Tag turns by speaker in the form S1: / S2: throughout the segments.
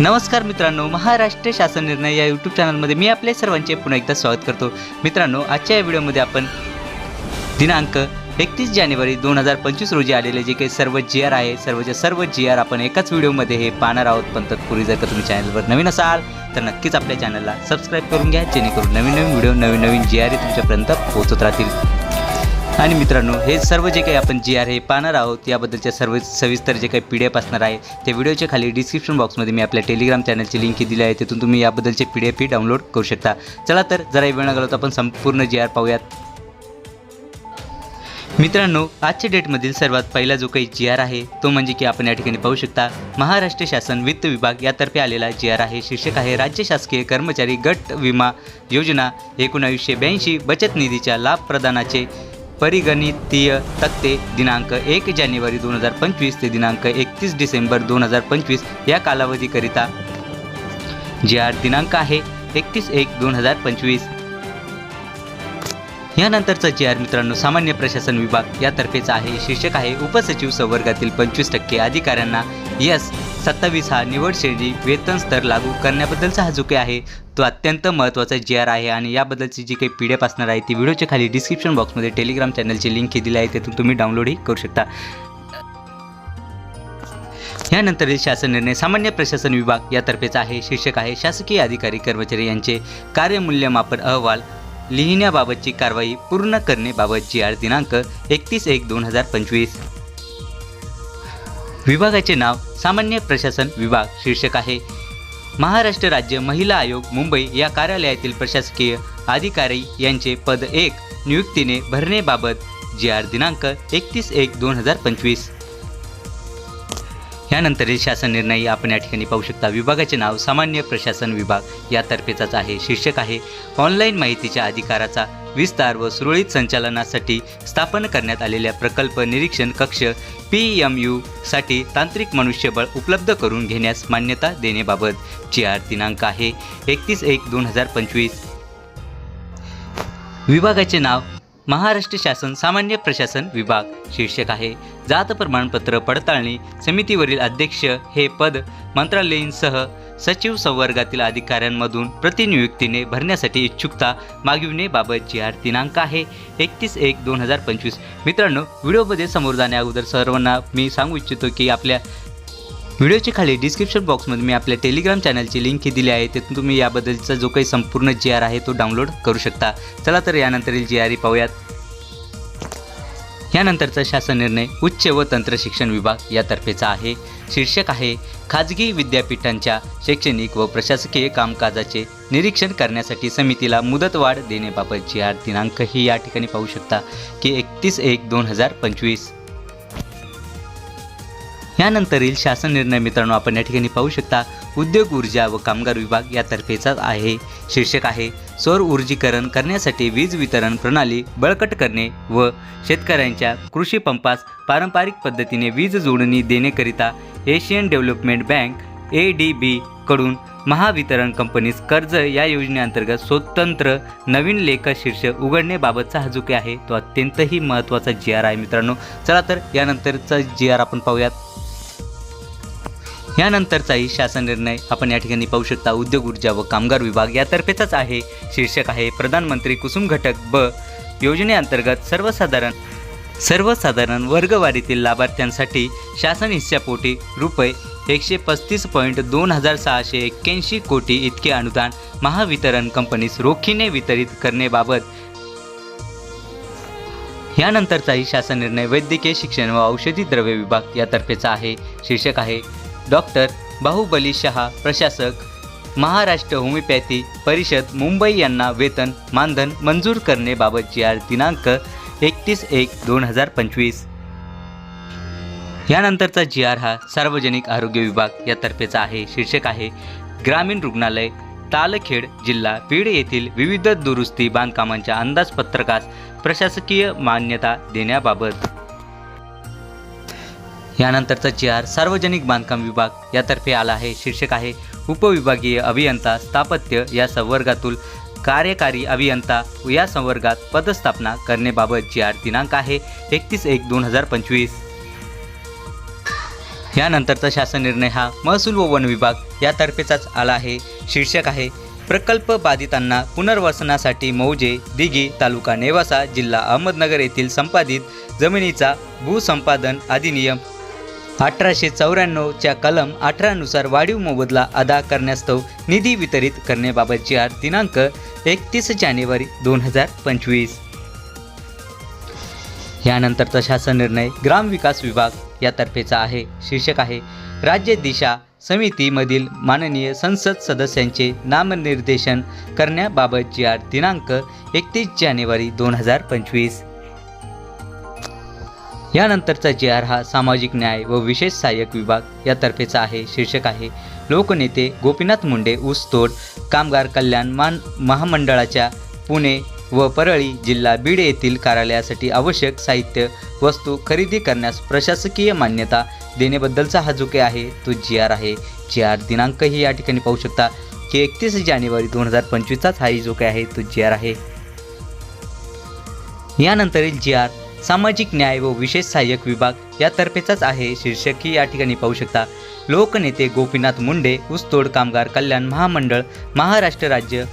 S1: नमस्कार मित्रांनो महाराष्ट्र शासन निर्णय या यूट्यूब चॅनलमध्ये मी आपल्या सर्वांचे पुन्हा एकदा स्वागत करतो. मित्रांनो आजच्या या व्हिडिओमध्ये आपण दिनांक एकतीस जानेवारी दोन हजार पंचवीस रोजी आलेले जे काही सर्व जी आर आहे सर्वच्या सर्व जी आर आपण एकाच व्हिडिओमध्ये हे पाहणार आहोत. पण तत्पूर्वी जर का तुम्ही चॅनलवर नवीन असाल तर नक्कीच आपल्या चॅनलला सबस्क्राईब करून घ्या जेणेकरून नवीन नवीन व्हिडिओ नवीन नवीन जी आर हे तुमच्यापर्यंत पोहोचत राहतील. आणि मित्रांनो हे सर्व जे काही आपण जी आर हे पाहणार आहोत याबद्दलच्या सर्व सविस्तर जे काही पी डी एफ असणार आहे ते व्हिडिओच्या खाली डिस्क्रिप्शन बॉक्समध्ये मी आपल्या टेलिग्राम चॅनलची लिंक दिली आहे तिथून तुम्ही याबद्दलचे पी डी एफ ही डाउनलोड करू शकता. चला तर जरा वेळ न तर आपण संपूर्ण जी आर पाहूयात. मित्रांनो आजच्या डेटमधील सर्वात पहिला जो काही जी आर आहे तो म्हणजे की आपण या ठिकाणी पाहू शकता महाराष्ट्र शासन वित्त विभाग यातर्फे आलेला जी आर आहे शीर्षक आहे राज्य शासकीय कर्मचारी गट विमा योजना एकोणावीसशे ब्याऐंशी बचत निधीच्या लाभ प्रदानाचे परिगणितीय तक्ते दिनांक एक जानेवारी दोन हजार पंचवीस ते दिनांक एकतीस डिसेंबर दोन हजार पंचवीस या कालावधीकरिता. जी आर दिनांक आहे एकतीस एक दोन हजार पंचवीस. यानंतरचा जी आर मित्रांनो सामान्य प्रशासन विभाग यातर्फेचा आहे. शीर्षक आहे उपसचिव संवर्गातील पंचवीस टक्के अधिकाऱ्यांना यस सत्तावीस हा निवड श्रेणी वेतन स्तर लागू करण्याबद्दलचा हा जो काही आहे तो अत्यंत महत्त्वाचा जी आर आहे आणि याबद्दलची जी काही पी डी एफ असणार आहे ती व्हिडिओच्या खाली डिस्क्रिप्शन बॉक्समध्ये टेलिग्राम चॅनलची लिंक ही दिली आहे तिथून तुम्ही डाउनलोडही करू शकता. यानंतरील शासन निर्णय सामान्य प्रशासन विभाग यातर्फेचा आहे शीर्षक आहे शासकीय अधिकारी कर्मचारी यांचे कार्यमूल्यमापन अहवाल लिहिण्याबाबतची कारवाई पूर्ण करण्याबाबत जी आर दिनांक एकतीस एक दोन हजार पंचवीस. विभागाचे नाव सामान्य प्रशासन विभाग शीर्षक आहे. महाराष्ट्र राज्य महिला आयोग मुंबई या कार्यालयातील प्रशासकीय अधिकारी यांचे पद एक नियुक्तीने भरण्याबाबत जी आर दिनांक एकतीस एक दोन हजार पंचवीस. यानंतरील शासन निर्णय आपण या ठिकाणी पाहू शकता. विभागाचे नाव सामान्य प्रशासन विभाग यातर्फेचाच आहे. शीर्षक आहे ऑनलाईन माहितीच्या अधिकाराचा विस्तार व सुरळीत संचालनासाठी स्थापन करण्यात आलेल्या प्रकल्प निरीक्षण कक्ष पी एम यूसाठी तांत्रिक मनुष्यबळ उपलब्ध करून घेण्यास मान्यता देण्याबाबत जी आर दिनांक आहे एकतीस एक दोन हजार पंचवीस. विभागाचे नाव महाराष्ट्र शासन सामान्य प्रशासन विभाग शीर्षक आहे. जात प्रमाणपत्र पडताळणी समितीवरील अध्यक्ष हे पद मंत्रालयीनसह सचिव संवर्गातील अधिकाऱ्यांमधून प्रतिनियुक्तीने भरण्यासाठी इच्छुकता मागविणेबाबतची जी आर दिनांक आहे. एकतीस एक दोन हजार पंचवीस. मित्रांनो व्हिडिओमध्ये समोर जाण्या अगोदर सर्वांना मी सांगू इच्छितो की आपल्या व्हिडिओच्या खाली डिस्क्रिप्शन बॉक्समध्ये मी आपल्या टेलिग्राम चॅनलची लिंक ही दिली आहे. तिथून तुम्ही याबद्दलचा जो काही संपूर्ण जी आर आहे तो डाउनलोड करू शकता. चला तर यानंतरील जी आर पाहूयात. यानंतरचा शासन निर्णय उच्च व तंत्र शिक्षण विभाग यातर्फेचा आहे. शीर्षक आहे खाजगी विद्यापीठांच्या शैक्षणिक व प्रशासकीय कामकाजाचे निरीक्षण करण्यासाठी समितीला मुदतवाढ देण्याबाबत जी आर दिनांकही या ठिकाणी पाहू शकता की एकतीस एक दोन हजार पंचवीस. यानंतरील शासन निर्णय मित्रांनो आपण या ठिकाणी पाहू शकता उद्योग ऊर्जा व कामगार विभाग यातर्फेचा आहे. शीर्षक आहे सौर ऊर्जीकरण करण्यासाठी वीज वितरण प्रणाली बळकट करणे व शेतकऱ्यांच्या कृषी पंपास पारंपरिक पद्धतीने वीज जोडणी देण्याकरिता Asian development bank A D B कडून महावितरण कंपनीस कर्ज या योजनेअंतर्गत स्वतंत्र नवीन लेखा शीर्ष उघडण्याबाबतचा हा जो काही आहे तो अत्यंतही महत्त्वाचा जी आर आहे मित्रांनो. चला तर यानंतरचा जी आर आपण पाहूयात. यानंतरचाही शासन निर्णय आपण या ठिकाणी पाहू शकता. उद्योग ऊर्जा व कामगार विभाग यातर्फेचाच आहे. शीर्षक आहे प्रधानमंत्री कुसुम घटक ब योजनेअंतर्गत सर्वसाधारण सर्वसाधारण वर्गवारीतील लाभार्थ्यांसाठी शासन हिस्सापोटी रुपये एकशे पस्तीस पॉईंट दोन हजार सहाशे एक्क्याऐंशी कोटी इतके अनुदान महावितरण कंपनीस रोखीने वितरित करण्याबाबत. यानंतरचाही शासन निर्णय वैद्यकीय शिक्षण व औषधी द्रव्य विभाग यातर्फेचा आहे. शीर्षक आहे डॉक्टर बाहुबली शहा प्रशासक महाराष्ट्र होमिओपॅथी परिषद मुंबई यांना वेतन मानधन मंजूर करण्याबाबत जी आर दिनांक एकतीस एक दोन हजार पंचवीस. यानंतरचा जी आर हा सार्वजनिक आरोग्य विभाग यातर्फेचा आहे शीर्षक आहे ग्रामीण रुग्णालय तालखेड जिल्हा बीड येथील विविध दुरुस्ती बांधकामांच्या अंदाजपत्रकास प्रशासकीय मान्यता देण्याबाबत. यानंतरचा जी आर सार्वजनिक बांधकाम विभाग यातर्फे आला आहे. शीर्षक आहे उपविभागीय अभियंता स्थापत्य या संवर्गातून कार्यकारी अभियंता या संवर्गात पदस्थापना करण्याबाबत जी आर दिनांक आहे एकतीस एक दोन हजार पंचवीस. यानंतरचा शासन निर्णय हा महसूल व वन विभाग यातर्फेचाच आला आहे. शीर्षक आहे प्रकल्प बाधितांना पुनर्वसनासाठी मौजे दिघी तालुका नेवासा जिल्हा अहमदनगर येथील संपादित जमिनीचा भूसंपादन अधिनियम अठराशे चौऱ्याण्णवच्या कलम अठरानुसार वाढीव मोबदला अदा करण्यास्तव निधी वितरित करण्याबाबतची आर दिनांक एकतीस जानेवारी दोन हजार पंचवीस. यानंतरचा शासन निर्णय ग्रामविकास विभाग यातर्फेचा आहे. शीर्षक आहे राज्य दिशा समितीमधील माननीय संसद सदस्यांचे नामनिर्देशन करण्याबाबत जी आर दिनांक एकतीस जानेवारी दोन हजार पंचवीस. यानंतरचा जी आर हा सामाजिक न्याय व विशेष सहाय्यक विभाग यातर्फेचा आहे शीर्षक आहे. लोकनेते गोपीनाथ मुंडे ऊसतोड कामगार कल्याण मान महामंडळाच्या पुणे व परळी जिल्हा बीड येथील कार्यालयासाठी आवश्यक साहित्य वस्तू खरेदी करण्यास प्रशासकीय मान्यता देण्याबद्दलचा हा जो काही आहे तो जी आर आहे. जी आर दिनांकही या ठिकाणी पाहू शकता की एकतीस जानेवारी दोन हजार पंचवीसचाच हा जो काही आहे तो जी आर आहे. यानंतरील जी आर सामाजिक न्याय व विशेष सहाय्यक विभाग यातर्फेचाच आहे. शीर्षकही या ठिकाणी पाहू शकता. लोकनेते गोपीनाथ मुंडे ऊसतोड कामगार कल्याण महामंडळ महाराष्ट्र राज्य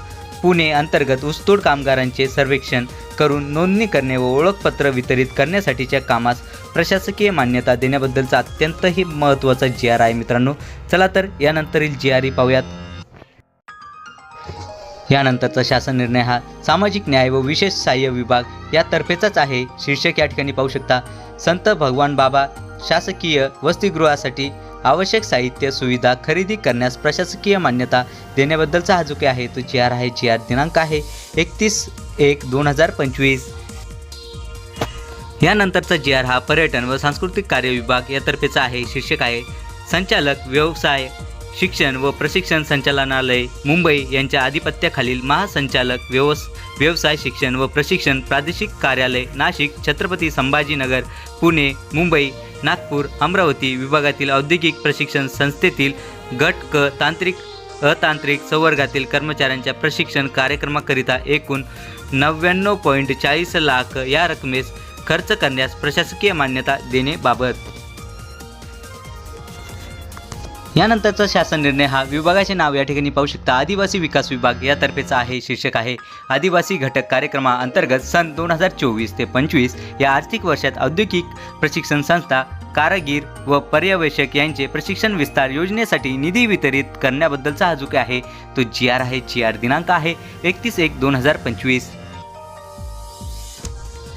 S1: पुणे अंतर्गत ऊसतोड कामगारांचे सर्वेक्षण करून नोंदणी करणे व ओळखपत्र वितरित करण्यासाठीच्या कामास प्रशासकीय मान्यता देण्याबद्दलचा अत्यंतही महत्त्वाचा जी आर आहे मित्रांनो. चला तर यानंतरील जी आर ई पाहूयात. यानंतरचा शासन निर्णय हा सामाजिक न्याय व विशेष सहाय्य विभाग यातर्फेचाच आहे. शीर्षक या ठिकाणी पाहू शकता संत भगवान बाबा शासकीय वसतिगृहासाठी आवश्यक साहित्य सुविधा खरेदी करण्यास प्रशासकीय मान्यता देण्याबद्दलचा हा जो काही आहे तो जी आर आहे जी आर दिनांक आहे एकतीस एक दोन हजार पंचवीस. यानंतरचा जी आर हा पर्यटन व सांस्कृतिक कार्य विभाग यातर्फेचा आहे. शीर्षक आहे संचालक व्यवसाय शिक्षण व प्रशिक्षण संचालनालय मुंबई यांच्या आधिपत्याखालील महासंचालक व्यवस व्यवसाय शिक्षण व प्रशिक्षण प्रादेशिक कार्यालय नाशिक छत्रपती संभाजीनगर पुणे मुंबई नागपूर अमरावती विभागातील औद्योगिक प्रशिक्षण संस्थेतील गट क तांत्रिक अतांत्रिक संवर्गातील कर्मचाऱ्यांच्या प्रशिक्षण कार्यक्रमाकरिता एकूण नव्याण्णव पॉईंट चाळीस लाख या रकमेस खर्च करण्यास प्रशासकीय मान्यता देणेबाबत यानंतरचा शासन निर्णय हा विभागाचे नाव या ठिकाणी पाहू शकता. आदिवासी विकास विभाग यातर्फेचा आहे शीर्षक आहे आदिवासी घटक कार्यक्रमाअंतर्गत सन दोन हजार चोवीस ते पंचवीस या आर्थिक वर्षात औद्योगिक प्रशिक्षण संस्था कारागीर व पर्यवेक्षक यांचे प्रशिक्षण विस्तार योजनेसाठी निधी वितरित करण्याबद्दलचा हा जो काही आहे तो जी आर आहे जी आर दिनांक आहे एकतीस एक दोन हजार पंचवीस.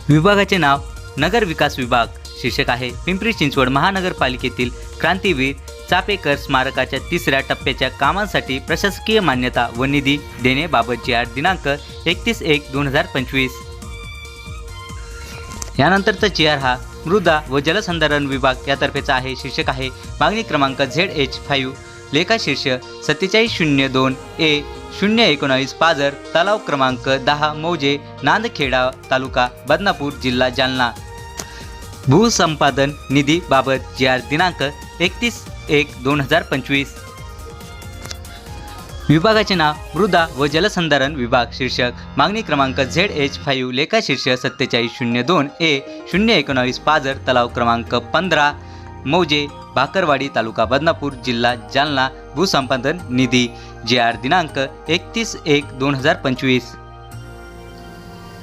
S1: विभागाचे नाव नगर विकास विभाग शीर्षक आहे पिंपरी चिंचवड महानगरपालिकेतील क्रांतीवीर चापेकर स्मारकाच्या तिसऱ्या टप्प्याच्या कामांसाठी प्रशासकीय मान्यता व निधी देण्याबाबतची आठ दिनांक एकतीस एक दोन हजार पंचवीस. यानंतरचा चेअर हा मृदा व जलसंधारण विभाग यातर्फेचा आहे. शीर्षक आहे मागणी क्रमांक झेड एच फाईव्ह लेखा शीर्ष सत्तेचाळीस शून्य दोन ए शून्य एकोणावीस पाझर तलाव क्रमांक दहा मौजे नांदखेडा तालुका बदनापूर जिल्हा जालना. भूसंपादन निधी बाबत जी आर दिनांक एकतीस एक दोन हजार पंचवीस. विभागाचे नाव मृदा व जलसंधारण विभाग शीर्षक. मागणी क्रमांक झेड एच फाईव्ह लेखा शीर्ष सत्तेचाळीस शून्य दोन ए शून्य एकोणावीस पाझर तलाव क्रमांक पंधरा मौजे भाकरवाडी तालुका बदनापूर जिल्हा जालना भूसंपादन निधी. जे आर दिनांक एकतीस एक दोन हजार पंचवीस.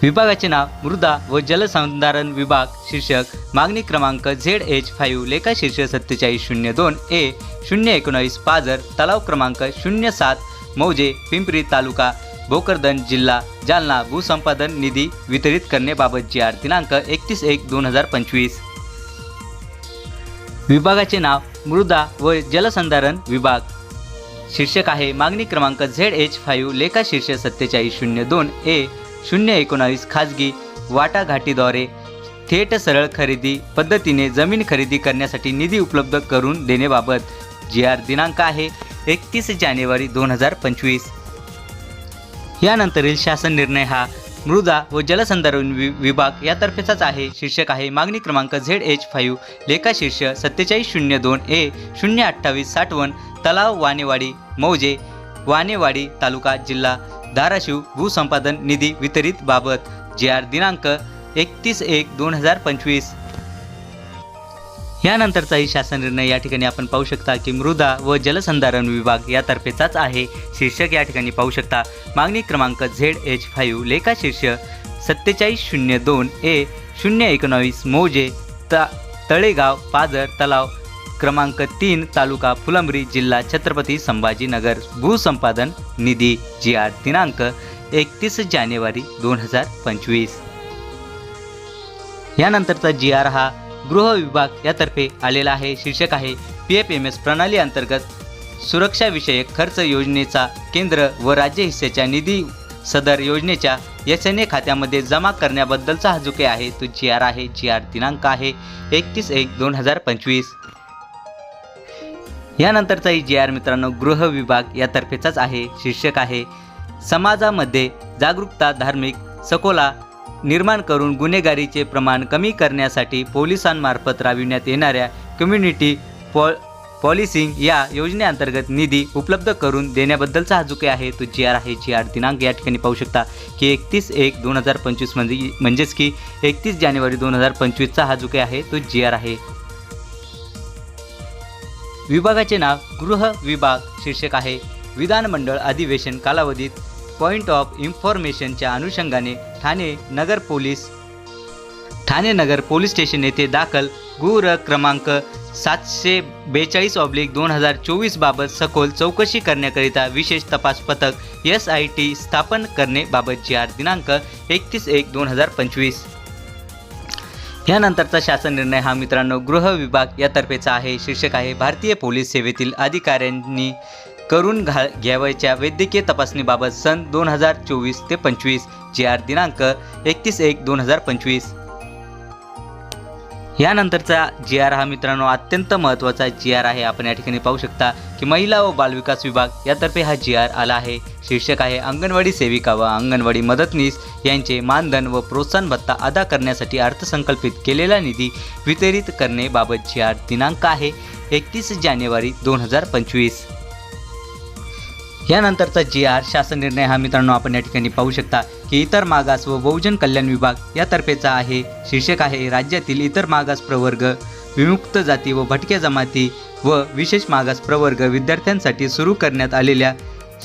S1: विभागाचे नाव मृदा व जलसंधारण विभाग शीर्षक. मागणी क्रमांक झेड एच फाईव्ह लेखा शीर्षक सत्तेचाळीस शून्य दोन ए शून्य एकोणावीस पाझर तलाव क्रमांक शून्य सात मौजे पिंपरी तालुका भोकरदन जिल्हा जालना भूसंपादन निधी वितरित करण्याबाबतची आर दिनांक एकतीस एक दोन हजार पंचवीस. विभागाचे नाव मृदा व जलसंधारण विभाग. शीर्षक आहे मागणी क्रमांक झेड एच फाईव्ह लेखा शीर्षक सत्तेचाळीस शून्य दोन ए शून्य एकोणावीस खाजगी वाटाघाटीद्वारे थेट सरळ खरेदी पद्धतीने जमीन खरेदी करण्यासाठी निधी उपलब्ध करून देण्याबाबत जी आर दिनांक आहे एकतीस जानेवारी दोन हजार पंचवीस. यानंतरील शासन निर्णय हा मृदा व जलसंधारण वि विभाग यातर्फेचाच आहे. शीर्षक आहे मागणी क्रमांक झेड एच फाईव्ह लेखा शीर्ष सत्तेचाळीस शून्य दोन ए शून्य अठ्ठावीस साठवण तलाव वानेवाडी मौजे वानेवाडी तालुका जिल्हा धाराशिव भूसंपादन निधी वितरित बाबत जे आर दिनांक एकतीस एक दोन हजार पंचवीस. यानंतरचाही शासन निर्णय या ठिकाणी आपण पाहू शकता की मृदा व जलसंधारण विभाग यातर्फेचाच आहे. शीर्षक या ठिकाणी पाहू शकता मागणी क्रमांक झेड एच फाईव्ह लेखा शीर्ष सत्तेचाळीस शून्य दोन ए शून्य एकोणावीस मोजे ता तळेगाव पाजर तलाव क्रमांक तीन तालुका फुलंब्री जिल्हा छत्रपती संभाजीनगर. भूसंपादन निधी जी आर दिनांक एकतीस जानेवारी दोन हजार पंचवीस. यानंतरचा जी आर हा गृह विभाग यातर्फे आलेला आहे. शीर्षक आहे पी एफ एम एस प्रणाली अंतर्गत सुरक्षाविषयक खर्च योजनेचा केंद्र व राज्य हिस्सेच्या निधी सदर योजनेच्या एस एन ए खात्यामध्ये जमा करण्याबद्दलचा हा जो काही आहे तो जी आर आहे जी आर दिनांक आहे एकतीस एक दोन हजार पंचवीस. यानंतरचाही जी आर मित्रांनो गृह विभाग यातर्फेचाच आहे शीर्षक आहे. समाजामध्ये जागरूकता धार्मिक सकोला निर्माण करून गुन्हेगारीचे प्रमाण कमी करण्यासाठी पोलिसांमार्फत राबविण्यात येणाऱ्या कम्युनिटी पॉ पॉलिसिंग या योजनेअंतर्गत निधी उपलब्ध करून देण्याबद्दलचा हा जो काही आहे. तो जी आर आहे जी आर दिनांक या ठिकाणी पाहू शकता की एकतीस एक दोन हजार पंचवीस म्हणजे म्हणजेच की एकतीस जानेवारी दोन हजार पंचवीसचा हा जो काही आहे. तो जी आर आहे. विभागाचे नाव गृह विभाग शीर्षक आहे. विधानमंडळ अधिवेशन कालावधीत पॉईंट ऑफ इन्फॉर्मेशनच्या अनुषंगाने Thane Nagar police Thane Nagar police station येथे दाखल गुर क्रमांक सातशे बेचाळीस ऑब्लिक दोन हजार चोवीस बाबत सखोल चौकशी करण्याकरिता विशेष तपास पथक एस आय टी स्थापन करण्याबाबत जी आर दिनांक एकतीस एक दोन हजार पंचवीस. यानंतरचा शासन निर्णय हा मित्रांनो गृह विभाग यातर्फेचा आहे. शीर्षक आहे भारतीय पोलीस सेवेतील अधिकाऱ्यांनी करून घा घ्यावयाच्या वैद्यकीय तपासणीबाबत सन दोन हजार चोवीस ते पंचवीस जी आर दिनांक एकतीस एक दोन हजार पंचवीस. यानंतरचा जी आर हा मित्रांनो अत्यंत महत्त्वाचा जी आर आहे. आपण या ठिकाणी पाहू शकता की महिला व बालविकास विभाग यातर्फे हा जी आर आला आहे. शीर्षक आहे अंगणवाडी सेविका व अंगणवाडी मदतनीस यांचे मानधन व प्रोत्साहन भत्ता अदा करण्यासाठी अर्थसंकल्पित केलेला निधी वितरित करण्याबाबत जी आर दिनांक आहे एकतीस जानेवारी दोन हजार पंचवीस. यानंतरचा जी आर शासन निर्णय हा मित्रांनो आपण या ठिकाणी पाहू शकता की इतर मागास व बहुजन कल्याण विभाग यातर्फेचा आहे शीर्षक आहे राज्यातील इतर मागास प्रवर्ग विमुक्त जाती व भटक्या जमाती व विशेष मागास प्रवर्ग विद्यार्थ्यांसाठी सुरू करण्यात आलेल्या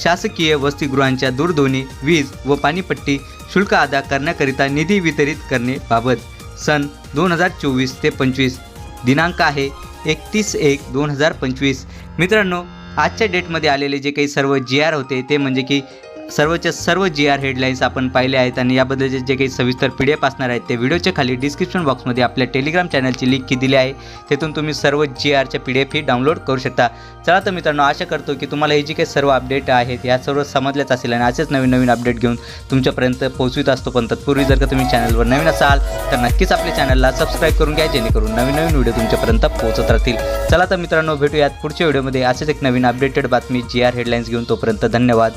S1: शासकीय वसतिगृहांच्या दूरध्वनी वीज व पाणीपट्टी शुल्क अदा करण्याकरिता निधी वितरित करण्याबाबत सन दोन हजार चोवीस ते पंचवीस दिनांक आहे एकतीस एक दोन हजार पंचवीस. मित्रांनो आजच्या डेटमध्ये आलेले जे काही सर्व जी आर होते ते म्हणजे की सर्वच्या सर्व जी आर हेडलाईन्स आपण पाहिले आहेत आणि याबद्दलचे जे काही सविस्तर पी डी एफ असणार आहेत ते व्हिडिओच्या खाली डिस्क्रिप्शन बॉक्समध्ये आपल्या टेलिग्राम चॅनलची लिंक दिली आहे. तिथून तुम्ही सर्व जी आरच्या पी डी एफ ही डाउनलोड करू शकता. चला तर मित्रांनो आशा करतो की तुम्हाला हे जे काही सर्व अपडेट आहेत या सर्व समजल्याच असेल आणि असेच नवीन नवीन अपडेट घेऊन तुमच्यापर्यंत पोहोचवित असतो. पण तत्पूर्वी जर का तुम्ही चॅनलवर नवीन असाल तर नक्कीच आपल्या चॅनलला सबस्क्राईब करून घ्या जेणेकरून नवीन नवीन व्हिडिओ तुमच्यापर्यंत पोहोचत राहतील. चला तर मित्रांनो भेटूयात पुढच्या व्हिडिओमध्ये असेच एक नवीन अपडेटेड बातमी जी आर हेडलाईन्स घेऊन. तोपर्यंत धन्यवाद.